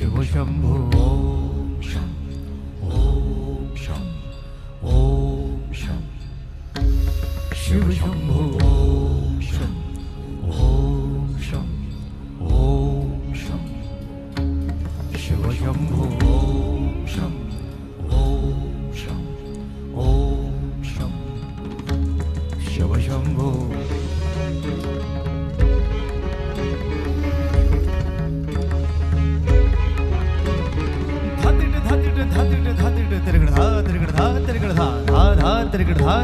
शिव शम्भो ॐ शं। ॐ शं। ॐ शं। शिव शम्भो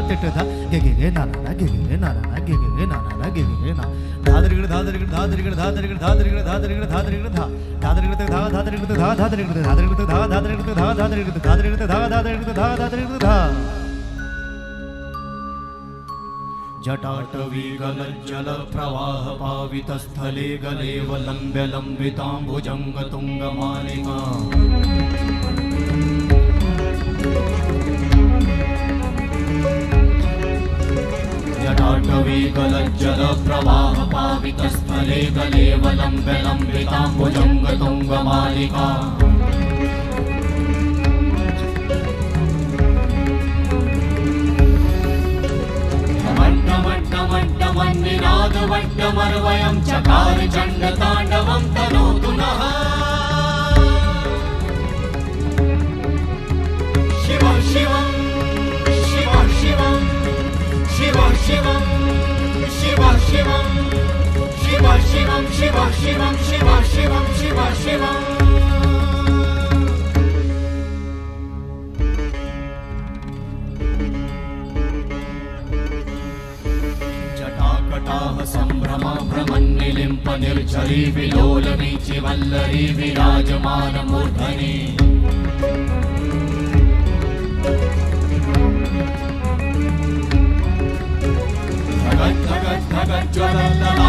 ಟಿಟ್ಟದ ಗೆಗೆಗೆ ನಾನಾ ಗೆಗೆಗೆ ನಾನಾ ಗೆಗೆಗೆ ನಾನಾ ಗೆಗೆಗೆ ನಾ ಧಾದರಿಗಳ ಧಾದರಿಗಳ ಧಾದರಿಗಳ ಧಾದರಿಗಳ ಧಾದರಿಗಳ ಧಾದರಿಗಳ ಧಾದರಿಗಳ ಧಾ ಧಾದರಿಗಳ ಧಾ ಧಾದರಿಗಳ ಧಾ ಧಾದರಿಗಳ ಧಾದರಿಗಳ ಧಾ ಧಾದರಿಗಳ ಧಾ ಧಾದರಿಗಳ ಧಾದರಿಗಳ ಧಾ ಧಾದರಿಗಳ ಧಾ ಧಾದರಿಗಳ ಧಾ जटाटवीगलज्जलप्रवाहपावितस्थले गलेव लम्ब्य लम्बिताम्बुजङ्गतुङ्गमालिका प्रवेगलज्जलप्रवाहपावितस्थले गलेवलम्बलम्बिताम्बुजङ्गतुङ्गमालिका मट्टमट्टमट्टमन्निनादवट्टमर्वयं चकार चण्डताण्ड शिव शिवं शिव शिवं शिव जटाकटाः सम्भ्रमा भ्रमन्निलिम्प निर्झरी विलोलवीचि वल्लरी विराजमानमूर्धनि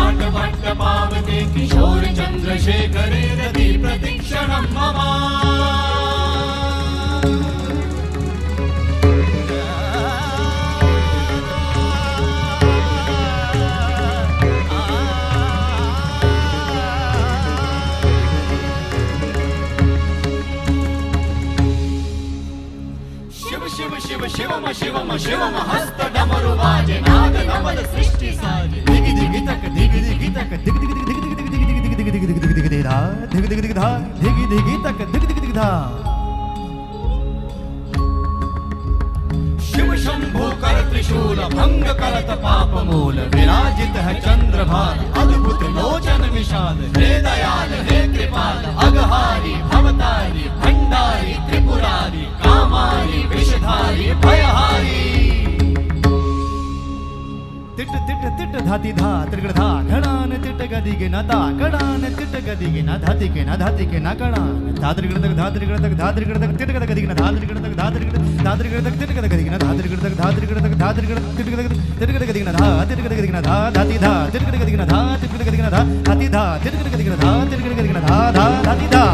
ज्वलल्ललाट वट्ट पावते किशोर चन्द्रशेखरे रति प्रतिक्षणं मम शिव शिव शिव शिवम शिवम शिवम हस्त दिगि दिगि तक दिगि दिगि दिगि दिगि दिगि दिगि दिगि दिगि दिगि दिगि दिगि धा दिगि दिगि दिगि धा दिगि दिगि तक दिगि दिगि दिगि धा शिव शंभो कर त्रिशूल भंग करत पाप मूल विराजित है चंद्रभान अद्भुत लोचन विशाल हे दयाल हे कृपाल अगहारी भवतारी भंडारी त्रिपुरारी कामारी विषधारी भयहारी तिट तिट तिट धाती धा त्रिगड धा घडान ದಿಗಿನ ದಾ ಕಡಾನ ತಿಟ್ಟಗ ದಿಗಿನ ಧಾತಿಕಿನ ಧಾತಿಕಿನ ಕಡಾನ ಧಾದ್ರಿಗಿಡದಾಗ ಧಾದ್ರಿಗಿಡದಾಗ ಧಾದ್ರಿಗಿಡದಾಗ ತಿಟ್ಟಗದ ಗದಿಗಿನ ಧಾದ್ರಿಗಿಡದಾಗ ಧಾದ್ರಿಗಿಡ ಧಾದ್ರಿಗಿಡದಾಗ ತಿಟ್ಟಗದ ಗದಿಗಿನ ಧಾದ್ರಿಗಿಡದಾಗ ಧಾದ್ರಿಗಿಡದಾಗ ಧಾದ್ರಿಗಿಡ ತಿಟ್ಟಗದ ತಿಟ್ಟಗದ ಗದಿಗಿನ ಧಾ ತಿಟ್ಟಗದ ಗದಿಗಿನ ಧಾ ಧಾತಿ ಧಾ ತಿಟ್ಟಗದ ಗದಿಗಿನ ಧಾ ತಿಟ್ಟಗದ ಗದಿಗಿನ ಧಾ ಹತಿ ಧಾ ತಿಟ್ಟಗದ ಗದಿಗಿನ ಧಾ ತಿಟ್ಟಗದ ಗದಿಗಿನ ಧಾ ಧಾ ಧಾತಿ ಧಾ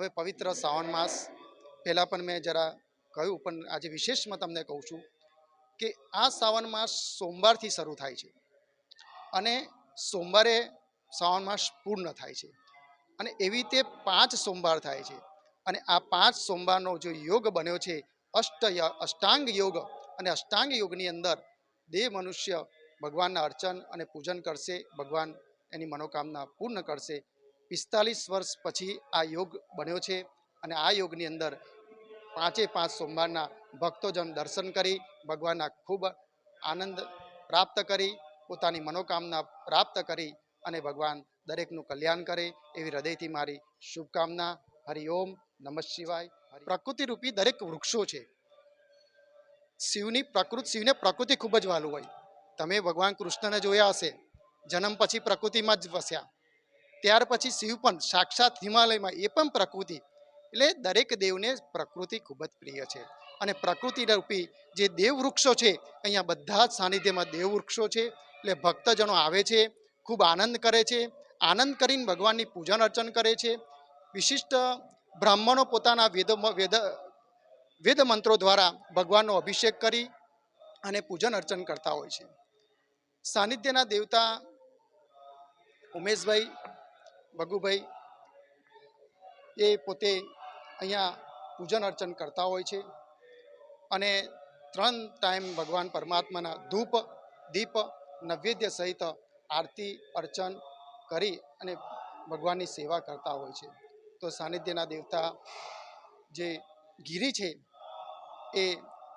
હવે પવિત્ર શ્રાવણ માસ, પહેલાં પણ મેં જરા કહ્યું, પણ આજે વિશેષમાં તમને કહું છું કે આ શ્રાવણ માસ સોમવારથી શરૂ થાય છે. અને સોમવારે શ્રાવણ માસ પૂર્ણ થાય છે. અને એવી રીતે પાંચ સોમવાર થાય છે. અને આ પાંચ સોમવારનો જો યોગ બન્યો છે, અષ્ટ અષ્ટાંગ યોગ અને અષ્ટાંગ યોગની અંદર દેહ મનુષ્ય ભગવાનના અર્ચન અને પૂજન કરશે, ભગવાન એની મનોકામના પૂર્ણ કરશે પિસ્તાલીસ વર્ષ પછી આ યોગ બન્યો છે અને આ યોગની અંદર પાંચે પાંચ સોમવારના ભક્તોજન દર્શન કરી, ભગવાનના ખૂબ આનંદ પ્રાપ્ત કરી, પોતાની મનોકામના પ્રાપ્ત કરી અને ભગવાન દરેકનું કલ્યાણ કરે એવી હૃદયથી મારી શુભકામના. હરિઓમ નમઃ શિવાય. પ્રકૃતિ રૂપી દરેક વૃક્ષો છે. શિવની પ્રકૃતિ, શિવને પ્રકૃતિ ખૂબ જ વાલું હોય. તમે ભગવાન કૃષ્ણને જોયા હશે. જન્મ પછી પ્રકૃતિમાં જ વસ્યા. ત્યાર પછી શિવ પણ સાક્ષાત હિમાલયમાં, એ પણ પ્રકૃતિ. એટલે દરેક દેવને પ્રકૃતિ ખૂબ જ પ્રિય છે. અને પ્રકૃતિ રૂપી જે દેવ વૃક્ષો છે, અહીંયા બધા જ સાનિધ્યમાં દેવ વૃક્ષો છે. એટલે ભક્તજનો આવે છે, ખૂબ આનંદ કરે છે. આનંદ કરીને ભગવાનની પૂજન અર્ચન કરે છે. વિશિષ્ટ બ્રાહ્મણો પોતાના વેદ વેદ વેદ મંત્રો દ્વારા ભગવાનનો અભિષેક કરી અને પૂજન અર્ચન કરતા હોય છે. સાનિધ્યના દેવતા ઉમેશભાઈ ભગુભાઈ એ પોતે અહીંયા પૂજન અર્ચન કરતા હોય છે અને ત્રણ ટાઈમ ભગવાન પરમાત્માના ધૂપ, દીપ, નૈવેદ્ય સહિત આરતી, અર્ચન કરી અને ભગવાનની સેવા કરતા હોય છે. તો સાનિધ્યના દેવતા જે ગીરી છે, એ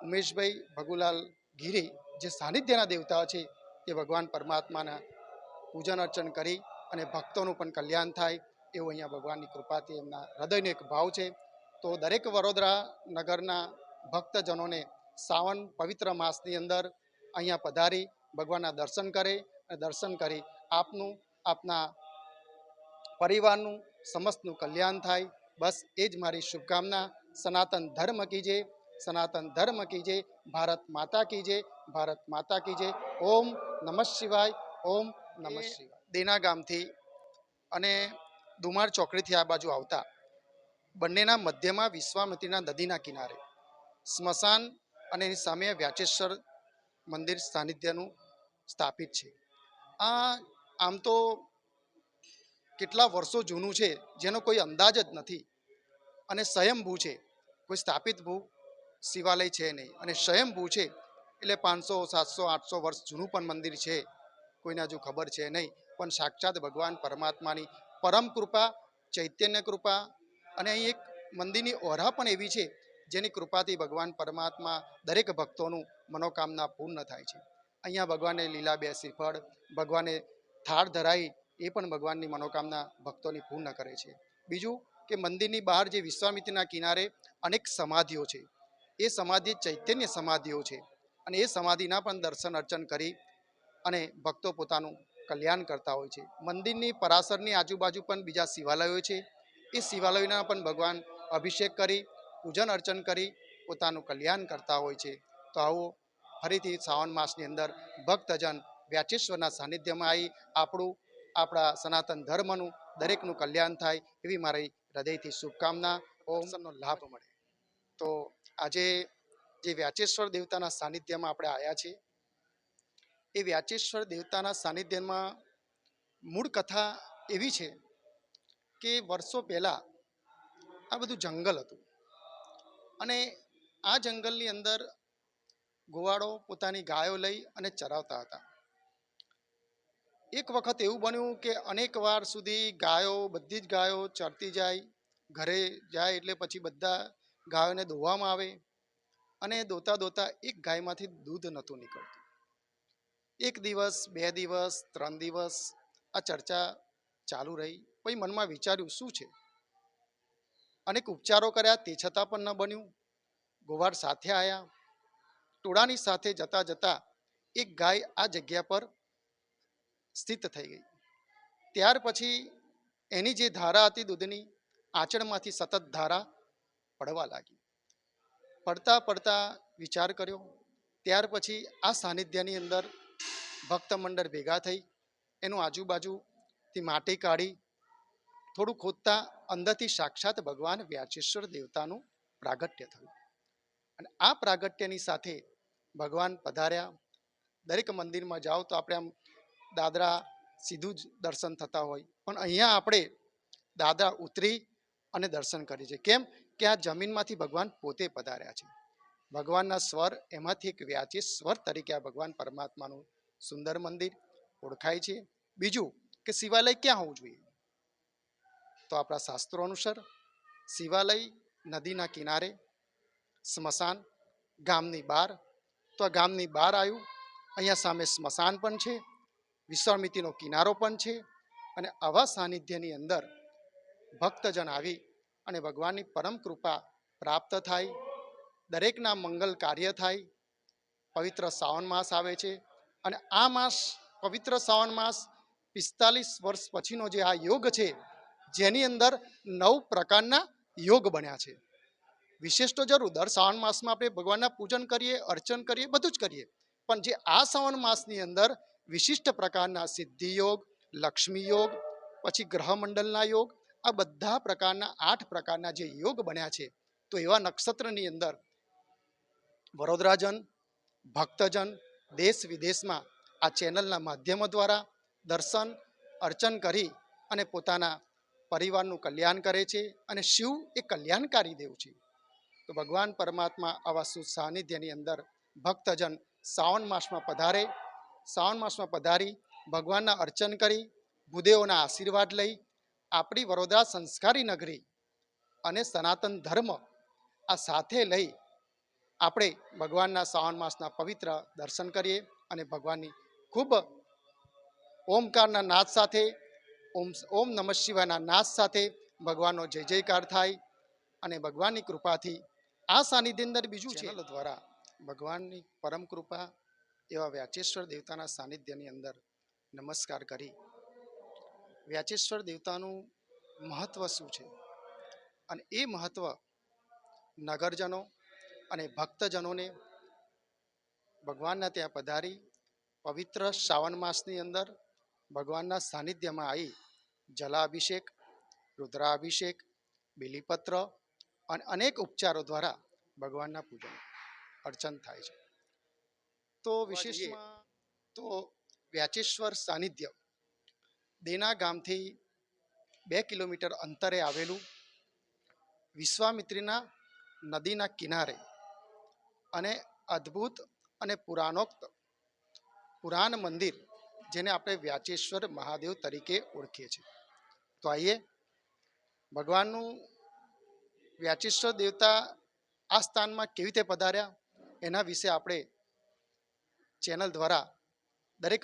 ઉમેશભાઈ ભગુલાલ ગીરી જે સાનિધ્યના દેવતા છે, એ ભગવાન પરમાત્માના પૂજન અર્ચન કરી અને ભક્તોનું પણ કલ્યાણ થાય એવું અહીંયા ભગવાનની કૃપાથી એમના હૃદયનો એક ભાવ છે. તો દરેક વડોદરા નગરના ભક્તજનોને સાવન પવિત્ર માસની અંદર અહીંયા પધારી ભગવાનના દર્શન કરે અને દર્શન કરી આપનું આપના પરિવારનું સમસ્તનું કલ્યાણ થાય. બસ એ જ મારી શુભકામના. સનાતન ધર્મ કીજે સનાતન ધર્મ કીજે ભારત માતા કીજે ભારત માતા કીજે ઓમ નમઃ શિવાય. ઓમ નમઃ શિવાય. દેના ગામથી અને દુમાર ચોકડીથી આ બાજુ આવતા બંનેના મધ્યમાં વિશ્વામિત્રીના નદીના કિનારે સ્મશાન અને એની સામે વ્યાચેશ્વર મંદિર સાનિધ્યનું સ્થાપિત છે. આ આમ તો કેટલા વર્ષો જૂનું છે, જેનો કોઈ અંદાજ જ નથી અને સ્વયંભૂ છે. કોઈ સ્થાપિત ભૂ શિવાલય છે નહીં અને સ્વયંભૂ છે એટલે પાંચસો, સાતસો, આઠસો વર્ષ જૂનું પણ મંદિર છે. કોઈને હજુ ખબર છે નહીં. પણ સાક્ષાત ભગવાન પરમાત્માની પરમ કૃપા, ચૈતન્ય કૃપા અને અહીં એક મંદિરની ઓરા પણ એવી છે, જેની કૃપાથી ભગવાન પરમાત્મા દરેક ભક્તોનું મનોકામના પૂર્ણ થાય છે. અહીંયા ભગવાને લીલા બે શ્રીફળ, ભગવાને થાળ ધરાઈ એ પણ ભગવાનની મનોકામના ભક્તોની પૂર્ણ કરે છે. બીજું કે મંદિરની બહાર જે વિશ્વામિત્રના કિનારે અનેક સમાધિઓ છે, એ સમાધિ ચૈતન્ય સમાધિઓ છે અને એ સમાધિના પણ દર્શન અર્ચન કરી અને ભક્તો પોતાનું કલ્યાણ કરતા હોય છે. મંદિરની પરાસરની આજુબાજુ પણ બીજા શિવાલયો છે. એ શિવાલયોના પણ ભગવાન અભિષેક કરી પૂજન અર્ચન કરી પોતાનું કલ્યાણ કરતા હોય છે. તો આવો ફરીથી શ્રાવણ માસની અંદર ભક્તજન વ્યાચેશ્વરના સાનિધ્યમાં આવી આપણું આપણા સનાતન ધર્મનું દરેકનું કલ્યાણ થાય એવી મારી હૃદયથી શુભકામના ઓમનો લાભ મળે. તો આજે જે વ્યાચેશ્વર દેવતાના સાનિધ્યમાં આપણે આવ્યા છીએ એ વ્યાચેશ્વર દેવતાના સાનિધ્યમાં મૂળ કથા એવી છે કે વર્ષો પહેલાં આ બધું જંગલ હતું. અને આ જંગલની અંદર ગોવાળો પોતાની ગાયો લઈ અને ચરાવતા હતા. એક વખત એવું બન્યું કે અનેક વાર સુધી ગાયો, બધી જ ગાયો ચરતી જાય, ઘરે જાય એટલે પછી બધા ગાયોને દોવામાં આવે અને દોતા દોતા એક ગાયમાંથી દૂધ નહોતું નીકળતું. એક દિવસ, બે દિવસ, ત્રણ દિવસ આ ચર્ચા ચાલુ રહી. પછી મનમાં વિચાર્યું, શું છે? અનેક ઉપચારો કર્યા, તે છતાં પણ ન બન્યું. ગોવાળ સાથે આવ્યા ટોળાની સાથે જતા જતા એક ગાય આ જગ્યા પર સ્થિત થઈ ગઈ. ત્યાર પછી એની જે ધારા હતી દૂધની, આંચળમાંથી સતત ધારા પડવા લાગી. પડતા પડતા વિચાર કર્યો. ત્યાર પછી આ સાનિધ્યની અંદર ભક્ત મંડળ ભેગા થઈ, એનું આજુબાજુથી માટી કાઢી, થોડું ખોદતા અંદરથી સાક્ષાત ભગવાન વ્યાચેશ્વર દેવતાનું પ્રાગટ્ય થયું. અને આ પ્રાગટ્યની સાથે ભગવાન પધાર્યા. દરેક મંદિરમાં જાઓ તો આપણે આમ દાદરા સીધું જ દર્શન થતા હોય. પણ અહીંયા આપણે દાદરા ઉતરી અને દર્શન કરીએ છીએ. કેમ કે આ જમીનમાંથી ભગવાન પોતે પધાર્યા છે. ભગવાનના સ્વર એમાંથી એક વ્યાચી સ્વર તરીકે આ ભગવાન પરમાત્માનું સુંદર મંદિર ઓળખાય છે. બીજું કે શિવાલય ક્યાં હોવું જોઈએ? તો આપણા શાસ્ત્રો અનુસાર શિવાલય નદીના કિનારે, સ્મશાન ગામની બહાર. તો આ ગામની બહાર આવ્યું, અહીંયા સામે સ્મશાન પણ છે, વિશ્વામિત્રીનો કિનારો પણ છે અને આવા સાનિધ્યની અંદર ભક્તજન આવી અને ભગવાનની પરમ કૃપા પ્રાપ્ત થાય, દરેકના મંગલ કાર્ય થાય, પવિત્ર શ્રાવણ માસ આવે છે અને આ માસ, પવિત્ર શ્રાવણ માસ, પિસ્તાલીસ વર્ષ પછીનો જે આ યોગ છે, જેની અંદર નવ પ્રકારના યોગ બન્યા છે. વિશેષ તો જરૂર, દર શ્રાવણ માસમાં આપણે ભગવાનના પૂજન કરીએ, અર્ચન કરીએ, બધું જ કરીએ. પણ જે આ શ્રાવણ માસની અંદર વિશિષ્ટ પ્રકારના સિદ્ધિ યોગ, લક્ષ્મી યોગ, પછી ગ્રહમંડળના યોગ, આ બધા પ્રકારના આઠ પ્રકારના જે યોગ બન્યા છે, તો એવા નક્ષત્રની અંદર વડોદરાજન, ભક્તજન દેશ વિદેશમાં આ ચેનલના માધ્યમો દ્વારા દર્શન, અર્ચન કરી અને પોતાના પરિવારનું કલ્યાણ કરે છે અને શિવ એ કલ્યાણકારી દેવ છે. તો ભગવાન પરમાત્મા આવા સુસાનિધ્યની અંદર ભક્તજન શ્રાવણ માસમાં પધારે. શ્રાવણ માસમાં પધારી, ભગવાનના અર્ચન કરી, ભૂદેવોના આશીર્વાદ લઈ, આપણી વડોદરા સંસ્કારી નગરી અને સનાતન ધર્મ આ સાથે લઈ આપણે ભગવાનના શ્રાવણ માસના પવિત્ર દર્શન કરીએ અને ભગવાનની ખૂબ ઓમકારના નાદ સાથે, ઓમ ઓમ નમઃ શિવાયના નાદ સાથે ભગવાનનો જય જયકાર થાય અને ભગવાનની કૃપાથી આ સાનિધ્ય અંદર બીજું છે. દ્વારા ભગવાનની પરમ કૃપા એવા વ્યાચેશ્વર દેવતાના સાનિધ્યની અંદર નમસ્કાર કરી. વ્યાચેશ્વર દેવતાનું મહત્વ શું છે? અને એ મહત્વ નગરજનો અને ભક્તજનોને ભગવાનના ત્યાં પધારી પવિત્ર શ્રાવણ માસની અંદર ભગવાનના સાનિધ્યમાં આવી જલાભિષેક રુદ્રાભિષેક બિલીપત્ર અને અનેક ઉપચારો દ્વારા ભગવાનના પૂજન અર્ચન થાય છે. તો વિશેષમાં તો વ્યાચેશ્વર સાનિધ્ય દેના ગામથી બે કિલોમીટર અંતરે આવેલું વિશ્વામિત્રીના નદીના કિનારે અને અદ્ભુત અને પુરાણોક્ત પુરાણ મંદિર જેને આપણે વ્યાચેશ્વર મહાદેવ તરીકે ઓળખીએ છીએ. તો આઈએ ભગવાનનું વ્યાચેશ્વર દેવતા આ સ્થાનમાં કેવી રીતે પધાર્યા એના વિશે આપણે ચેનલ દ્વારા દરેક